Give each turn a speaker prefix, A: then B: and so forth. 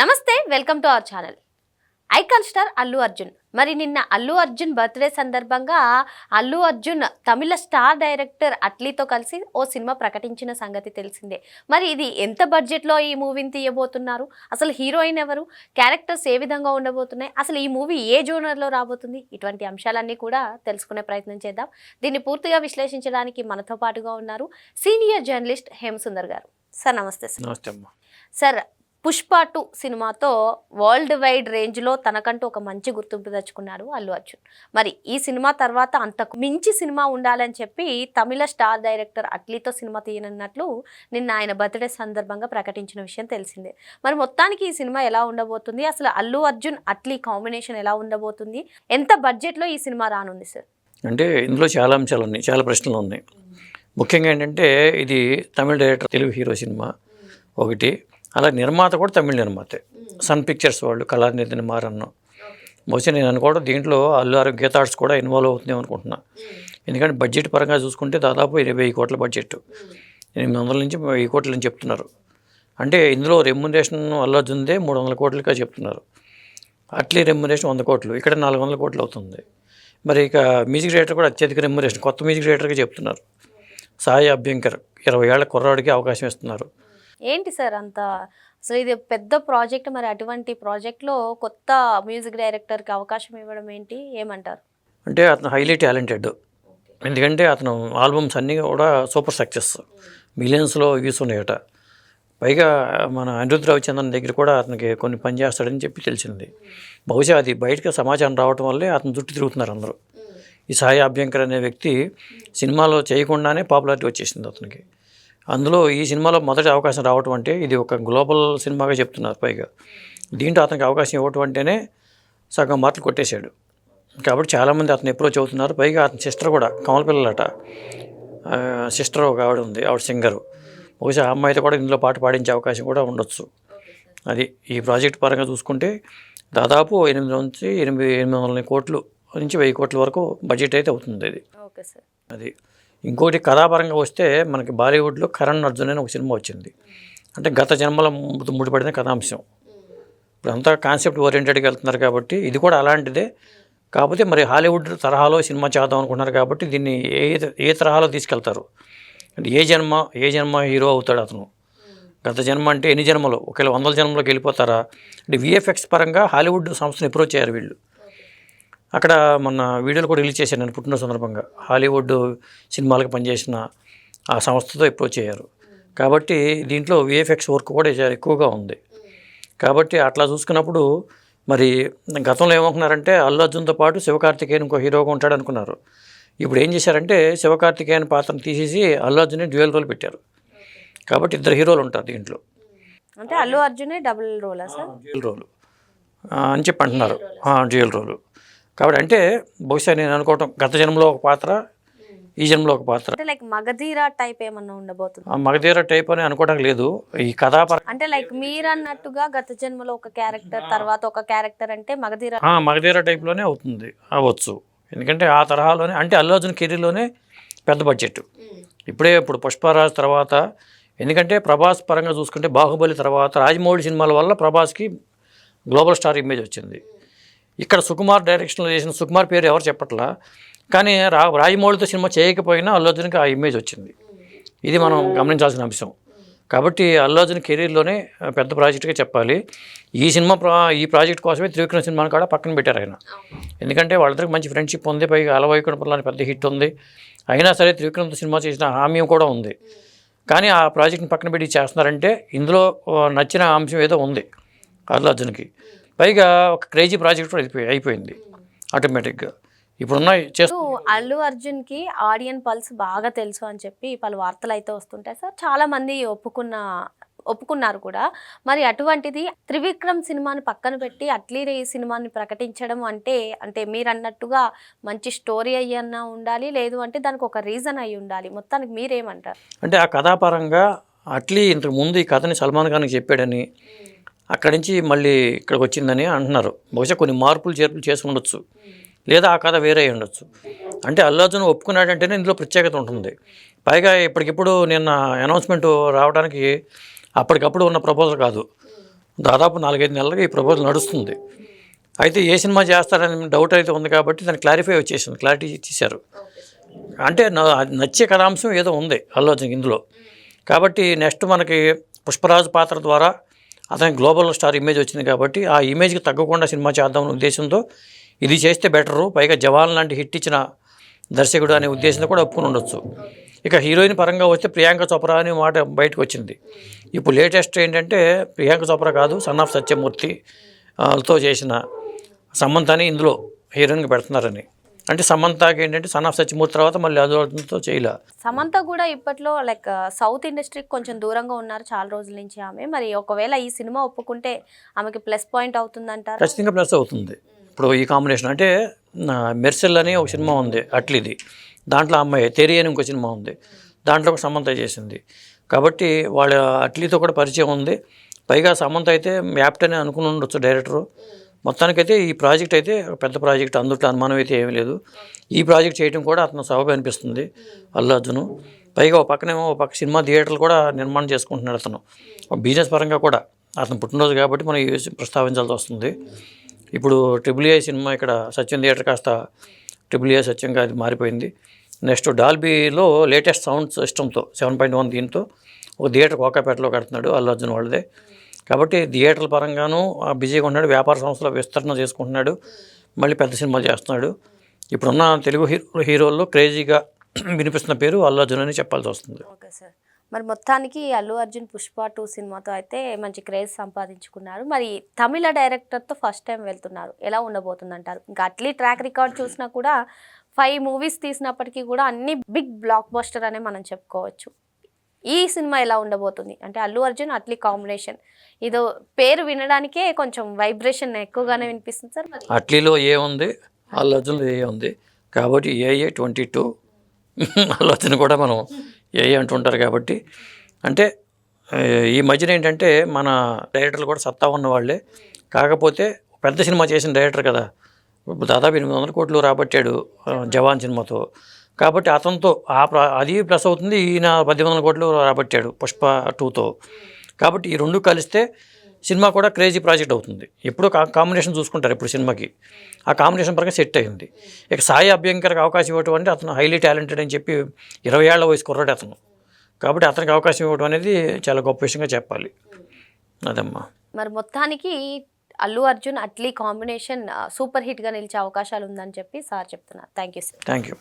A: నమస్తే welcome to our channel. Icon star Allu Arjun. మరి నిన్న అల్లు అర్జున్ బర్త్డే సందర్భంగా అల్లు అర్జున్ తమిళ స్టార్ డైరెక్టర్ అట్లీతో కలిసి ఓ సినిమా ప్రకటించిన సంగతి తెలిసిందే. మరి ఇది ఎంత బడ్జెట్లో ఈ మూవీని తీయబోతున్నారు? అసలు హీరోయిన్ ఎవరు? క్యారెక్టర్స్ ఏ విధంగా ఉండబోతున్నాయి? అసలు ఈ మూవీ ఏ జోనర్లో రాబోతుంది? ఇటువంటి అంశాలన్నీ కూడా తెలుసుకునే ప్రయత్నం చేద్దాం. దీన్ని పూర్తిగా విశ్లేషించడానికి మనతో పాటుగా ఉన్నారు సీనియర్ జర్నలిస్ట్ హేమసుందర్ గారు. సార్ నమస్తే సార్. సార్ పుష్ప టూ సినిమాతో వరల్డ్ వైడ్ రేంజ్లో తనకంటూ ఒక మంచి గుర్తింపు తెచ్చుకున్నారు అల్లు అర్జున్. మరి ఈ సినిమా తర్వాత అంతకు మించి సినిమా ఉండాలని చెప్పి తమిళ స్టార్ డైరెక్టర్ అట్లీతో సినిమా తీయనున్నట్లు నిన్న ఆయన బర్త్డే సందర్భంగా ప్రకటించిన విషయం తెలిసిందే. మరి మొత్తానికి ఈ సినిమా ఎలా ఉండబోతుంది? అసలు అల్లు అర్జున్ అట్లీ కాంబినేషన్ ఎలా ఉండబోతుంది? ఎంత బడ్జెట్లో ఈ సినిమా రానుంది సార్?
B: అంటే ఇందులో చాలా అంశాలు ఉన్నాయి చాలా ప్రశ్నలు ఉన్నాయి. ముఖ్యంగా ఏంటంటే ఇది Tamil director Telugu hero cinema ఒకటి. అలా నిర్మాత కూడా తమిళ నిర్మాతే. సన్ పిక్చర్స్ వాళ్ళు కళానిధిని మారన్న. బహుశా నేను అనుకోవడం దీంట్లో అల్లు ఆరోగ్య ఆర్ట్స్ కూడా ఇన్వాల్వ్ అవుతుంది అనుకుంటున్నా. ఎందుకంటే బడ్జెట్ పరంగా చూసుకుంటే దాదాపు ఇరవై కోట్ల బడ్జెట్. ఎనిమిది వందల నుంచి వెయ్యి కోట్లు అని చెప్తున్నారు. అంటే ఇందులో రెమ్యునరేషన్ అల్లు అర్జున్దే మూడు వందల కోట్లుగా చెప్తున్నారు. అట్లీ రెమ్యునరేషన్ వంద కోట్లు. ఇక్కడ నాలుగు వందల కోట్లు అవుతుంది. మరి ఇక మ్యూజిక్ డైరెక్టర్ కూడా అత్యధిక రెమ్యునరేషన్ కొత్త మ్యూజిక్ డైరెక్టర్గా చెప్తున్నారు. సాయి అభ్యంకర్ ఇరవై ఏళ్ళ కుర్రాడికి అవకాశం ఇస్తున్నారు.
A: ఏంటి సార్ అంత? సో ఇది పెద్ద ప్రాజెక్ట్ మరి అటువంటి ప్రాజెక్ట్లో కొత్త మ్యూజిక్ డైరెక్టర్కి అవకాశం ఇవ్వడం ఏంటి? ఏమంటారు?
B: అంటే అతను హైలీ టాలెంటెడ్. ఎందుకంటే అతను ఆల్బమ్స్ అన్నీ కూడా సూపర్ సక్సెస్. మిలియన్స్లో వ్యూస్ ఉన్నాయట. పైగా మన అనిరుద్ధ రవిచంద్రన్ దగ్గర కూడా అతనికి కొన్ని పని చేస్తాడని చెప్పి తెలిసింది. బహుశా అది బయటకు సమాచారం రావటం వల్లే అతను చుట్టూ తిరుగుతున్నారు అందరూ. ఈ సాయి అభ్యంకర్ అనే వ్యక్తి సినిమాలో చేయకుండానే పాపులారిటీ వచ్చేసింది అతనికి. అందులో ఈ సినిమాలో మొదటి అవకాశం రావటం అంటే ఇది ఒక గ్లోబల్ సినిమాగా చెప్తున్నారు పైగా. దీంట్లో అతనికి అవకాశం ఇవ్వటం అంటేనే సగం మార్కులు కొట్టేశాడు. కాబట్టి చాలామంది అతను అప్రోచ్ అవుతున్నారు. పైగా అతని సిస్టర్ కూడా కమల పిల్లలట. సిస్టర్ ఒక ఆవిడ ఉంది ఆవిడ సింగరు బహుశా ఆ అమ్మాయితో కూడా ఇందులో పాట పాడించే అవకాశం కూడా ఉండొచ్చు. అది ఈ ప్రాజెక్ట్ పరంగా చూసుకుంటే దాదాపు ఎనిమిది నుంచి ఎనిమిది ఎనిమిది వందల కోట్లు నుంచి వెయ్యి కోట్ల వరకు బడ్జెట్ అయితే అవుతుంది
A: సార్.
B: అది ఇంకోటి కథాపరంగా వస్తే మనకి బాలీవుడ్లో కరణ్ అర్జున్ అని ఒక సినిమా వచ్చింది. అంటే గత జన్మల ముడిపడిన కథాంశం. ఇప్పుడు అంతా కాన్సెప్ట్ ఓరియంటెడ్గా వెళ్తున్నారు కాబట్టి ఇది కూడా అలాంటిదే. కాకపోతే మరి హాలీవుడ్ తరహాలో సినిమా చేద్దాం అనుకుంటున్నారు కాబట్టి దీన్ని ఏ ఏ తరహాలో తీసుకెళ్తారు? అంటే ఏ జన్మ ఏ జన్మ హీరో అవుతాడు అతను? గత జన్మ అంటే ఎన్ని జన్మలు? ఒకవేళ వందల జన్మలోకి వెళ్ళిపోతారా? అంటే విఎఫ్ఎక్స్ పరంగా హాలీవుడ్ సంస్థను అప్రోచ్ అయ్యారు వీళ్ళు. అక్కడ మొన్న వీడియోలు కూడా రిలీజ్ చేశాను నేను పుట్టిన సందర్భంగా. హాలీవుడ్ సినిమాలకు పనిచేసిన ఆ సంస్థతో అప్రోచ్ అయ్యారు. కాబట్టి దీంట్లో విఎఫ్ఎక్స్ వర్క్ కూడా ఎక్కువగా ఉంది. కాబట్టి అట్లా చూసుకున్నప్పుడు మరి గతంలో ఏమనుకున్నారంటే అల్లు అర్జున్తో పాటు శివకార్తికేయన్ ఇంకో హీరోగా ఉంటాడు అనుకున్నారు ఇప్పుడు ఏం చేశారంటే శివకార్తికేయన్ పాత్రను తీసేసి అల్లు అర్జున్ డ్యూయల్ రోల్ పెట్టారు. కాబట్టి ఇద్దరు హీరోలు ఉంటారు దీంట్లో.
A: అంటే అల్లు అర్జునే డబుల్ రోలా
B: డ్యూయల్ రోలు అని చెప్పి అంటున్నారు. డ్యూయల్ రోలు కాబట్టి అంటే బహుశా నేను అనుకోవటం గత జన్మలో ఒక పాత్ర ఈ జన్మలో ఒక పాత్ర.
A: అంటే లైక్ మగధీరా టైప్ ఏమన్నా ఉండబోతుంది?
B: ఆ మగధీర టైప్ అని అనుకోవడం లేదు. ఈ కథాపర
A: అంటే లైక్ మీరు అన్నట్టుగా గత జన్మలో ఒక క్యారెక్టర్ తర్వాత ఒక క్యారెక్టర్ అంటే మగధీర
B: ఆ, మగధీర టైప్లోనే అవుతుంది అవ్వచ్చు. ఎందుకంటే ఆ తరహాలోనే అంటే అల్లు అర్జున్ కెరీర్లోనే పెద్ద బడ్జెట్ ఇప్పుడే ఇప్పుడు పుష్పరాజ్ తర్వాత ఎందుకంటే ప్రభాస్ పరంగా చూసుకుంటే బాహుబలి తర్వాత రాజమౌళి సినిమాల వల్ల ప్రభాస్కి గ్లోబల్ స్టార్ ఇమేజ్ వచ్చింది. ఇక్కడ సుకుమార్ డైరెక్షన్లో చేసిన సుకుమార్ పేరు ఎవరు చెప్పట్లా? కానీ రా రాజమౌళితో సినిమా చేయకపోయినా అల్లు అర్జున్కి ఆ ఇమేజ్ వచ్చింది. ఇది మనం గమనించాల్సిన అంశం. కాబట్టి అల్లు అర్జున్ కెరీర్లోనే పెద్ద ప్రాజెక్ట్గా చెప్పాలి. ఈ సినిమా ప్రా ఈ ప్రాజెక్ట్ కోసమే త్రివిక్రమ్ సినిమాని కూడా పక్కన పెట్టారు ఆయన. ఎందుకంటే వాళ్ళిద్దరికి మంచి ఫ్రెండ్షిప్ ఉంది పైగా అలవైకుంఠపురం పెద్ద హిట్ ఉంది. అయినా సరే త్రివిక్రమ్తో సినిమా చేసిన హామీ కూడా ఉంది. కానీ ఆ ప్రాజెక్ట్ని పక్కన పెట్టి చేస్తున్నారంటే ఇందులో నచ్చిన అంశం ఏదో ఉంది అల్లు అర్జున్కి. పైగా ఒక క్రేజీ ప్రాజెక్ట్ అయిపోయి అయిపోయింది. ఆటోమేటిక్గా. ఇప్పుడున్న చేస్తూ
A: ఇప్పుడు అల్లు అర్జున్కి ఆడియన్ పల్స్ బాగా తెలుసు అని చెప్పి పలు వార్తలు అయితే వస్తుంటాయి. సార్ చాలా మంది ఒప్పుకున్న ఒప్పుకున్నారు కూడా. మరి అటువంటిది త్రివిక్రమ్ సినిమాని పక్కన పెట్టి అట్లీ ఈ సినిమాని ప్రకటించడం అంటే అంటే మీరు అన్నట్టుగా మంచి స్టోరీ అయ్యన్నా ఉండాలి లేదు అంటే దానికి ఒక రీజన్ అయి ఉండాలి. మొత్తానికి మీరేమంటారు?
B: అంటే ఆ కథాపరంగా అట్లీ ఇంతకు ముందు ఈ కథని సల్మాన్ ఖాన్కి చెప్పాడని అక్కడి నుంచి మళ్ళీ ఇక్కడికి వచ్చిందని అంటున్నారు. బహుశా కొన్ని మార్పులు చేర్పులు చేసి ఉండొచ్చు. లేదా ఆ కథ వేరే ఉండొచ్చు. అంటే అల్లు అర్జున్ ఒప్పుకున్నాడంటేనే ఇందులో ప్రత్యేకత ఉంటుంది. పైగా ఇప్పటికిప్పుడు నిన్న అనౌన్స్మెంట్ రావడానికి అప్పటికప్పుడు ఉన్న ప్రపోజల్ కాదు. దాదాపు నాలుగైదు నెలలుగా ఈ ప్రపోజల్ నడుస్తుంది. అయితే ఏ సినిమా చేస్తారని డౌట్ అయితే ఉంది కాబట్టి దాన్ని క్లారిఫై వచ్చేసింది క్లారిటీ ఇచ్చేశారు అంటే నచ్చే కథాంశం ఏదో ఉంది అల్లు అర్జున్ ఇందులో. కాబట్టి నెక్స్ట్ మనకి పుష్పరాజు పాత్ర ద్వారా అతనికి గ్లోబల్ స్టార్ ఇమేజ్ వచ్చింది కాబట్టి ఆ ఇమేజ్కి తగ్గకుండా సినిమా చేద్దామనే ఉద్దేశంతో ఇది చేస్తే బెటరు పైగా జవాన్ లాంటి హిట్ ఇచ్చిన దర్శకుడు అనే ఉద్దేశంతో కూడా ఒప్పుకుని ఉండొచ్చు. ఇక హీరోయిన్ పరంగా వస్తే ప్రియాంక చోప్రా అనే మాట బయటకు వచ్చింది. ఇప్పుడు లేటెస్ట్ ఏంటంటే ప్రియాంక చోప్రా కాదు సన్ ఆఫ్ సత్యమూర్తి చేసిన సమంతని ఇందులో హీరోయిన్గా పెడుతున్నారని. అంటే సమంతకి ఏంటంటే సన్ ఆఫ్ సత్యమూర్తి తర్వాత మళ్ళీ అర్జున్తో చేయలే.
A: సమంత కూడా ఇప్పట్లో లైక్ సౌత్ ఇండస్ట్రీకి కొంచెం దూరంగా ఉన్నారు చాలా రోజుల నుంచి ఆమె. మరి ఒకవేళ ఈ సినిమా ఒప్పుకుంటే ఆమెకి ప్లస్ పాయింట్ అవుతుందంటారు?
B: ఖచ్చితంగా ప్లస్ అవుతుంది. ఇప్పుడు ఈ కాంబినేషన్ అంటే మెర్సెల్ అని ఒక సినిమా ఉంది అట్లీది. దాంట్లో అమ్మాయి తెరి అని ఇంకో సినిమా ఉంది. దాంట్లో ఒక సమంత చేసింది. కాబట్టి వాళ్ళ అట్లీతో కూడా పరిచయం ఉంది. పైగా సమంత అయితే యాప్ట్ అని అనుకుని ఉండొచ్చు డైరెక్టరు. మొత్తానికైతే ఈ ప్రాజెక్ట్ అయితే ఒక పెద్ద ప్రాజెక్ట్ అందుట్లో అనుమానం అయితే ఏమీ లేదు. ఈ ప్రాజెక్ట్ చేయడం కూడా అతను సబబు అనిపిస్తుంది అల్లు అర్జును. పైగా ఓ పక్కనేమో ఒక పక్క సినిమా థియేటర్లు కూడా నిర్మాణం చేసుకుంటున్నాడు అతను. బిజినెస్ పరంగా కూడా అతను పుట్టినరోజు కాబట్టి మనం ఈ ప్రస్తావించాల్సి వస్తుంది. ఇప్పుడు ట్రిపుల్ ఏ సినిమా ఇక్కడ సత్యం థియేటర్ కాస్త ట్రిపుల్ ఏ సత్యంగా అది మారిపోయింది. నెక్స్ట్ డాల్బీలో లేటెస్ట్ సౌండ్ సిస్టమ్తో సెవెన్ పాయింట్ వన్ దీంతో ఒక థియేటర్ కోకాపేటలో కడుతున్నాడు అల్లు అర్జున్ వాళ్ళదే. కాబట్టి థియేటర్ల పరంగాను ఆ బిజీగా ఉన్నాడు వ్యాపార సంస్థలో విస్తరణ చేసుకుంటున్నాడు మళ్ళీ పెద్ద సినిమా చేస్తున్నాడు. ఇప్పుడున్న తెలుగు హీరో హీరోల్లో క్రేజీగా వినిపిస్తున్న పేరు అల్లు అర్జున్ అని చెప్పాల్సి వస్తుంది.
A: Okay sir. మరి మొత్తానికి అల్లు అర్జున్ పుష్ప టూ సినిమాతో అయితే మంచి క్రేజ్ సంపాదించుకున్నారు. మరి తమిళ డైరెక్టర్తో ఫస్ట్ టైం వెళ్తున్నారు. ఎలా ఉండబోతుంది అంటారు ఇంకా అట్లీ ట్రాక్ రికార్డ్ చూసినా కూడా ఫైవ్ మూవీస్ తీసినప్పటికీ కూడా అన్ని బిగ్ బ్లాక్ బస్టర్ అనే మనం చెప్పుకోవచ్చు. ఈ సినిమా ఎలా ఉండబోతుంది? అంటే అల్లు అర్జున్ అట్లీ కాంబినేషన్. ఇదో పేరు వినడానికే కొంచెం వైబ్రేషన్ ఎక్కువగానే వినిపిస్తుంది సార్ మరి?
B: అట్లీలో ఏ ఉంది? అల్లు అర్జున్లో ఏ ఉంది? కాబట్టి ఏఏ ట్వంటీ టూ అల్లు అర్జున్ కూడా మనం ఏఏ అంటుంటారు కాబట్టి. అంటే ఈ మధ్యన ఏంటంటే మన డైరెక్టర్లు కూడా సత్తా ఉన్న వాళ్ళే. కాకపోతే పెద్ద సినిమా చేసిన డైరెక్టర్ కదా. ఇప్పుడు దాదాపు ఎనిమిది వందల కోట్లు రాబట్టాడు జవాన్ సినిమాతో. కాబట్టి అతనితో ఆ ప్ర అది ప్లస్ అవుతుంది ఈయన పద్దెనిమిది వందల కోట్లు రాబట్టాడు పుష్ప టూతో. కాబట్టి ఈ రెండు కలిస్తే సినిమా కూడా క్రేజీ ప్రాజెక్ట్ అవుతుంది. ఎప్పుడు కాంబినేషన్ చూసుకుంటారు ఇప్పుడు సినిమాకి. ఆ కాంబినేషన్ పరంగా సెట్ అయింది. ఇక సాయి అభ్యంకర్కి అవకాశం ఇవ్వటం అంటే అతను హైలీ టాలెంటెడ్ అని చెప్పి ఇరవై ఏళ్ళ వయసు కుర్రాడు అతను. కాబట్టి అతనికి అవకాశం ఇవ్వడం అనేది చాలా గొప్ప విషయంగా చెప్పాలి. అదమ్మా.
A: మరి మొత్తానికి అల్లు అర్జున్ అట్లీ కాంబినేషన్ సూపర్ హిట్గా నిలిచే అవకాశాలు ఉందని చెప్పి సార్ చెప్తున్నారు. Thank you sir.
B: Thank you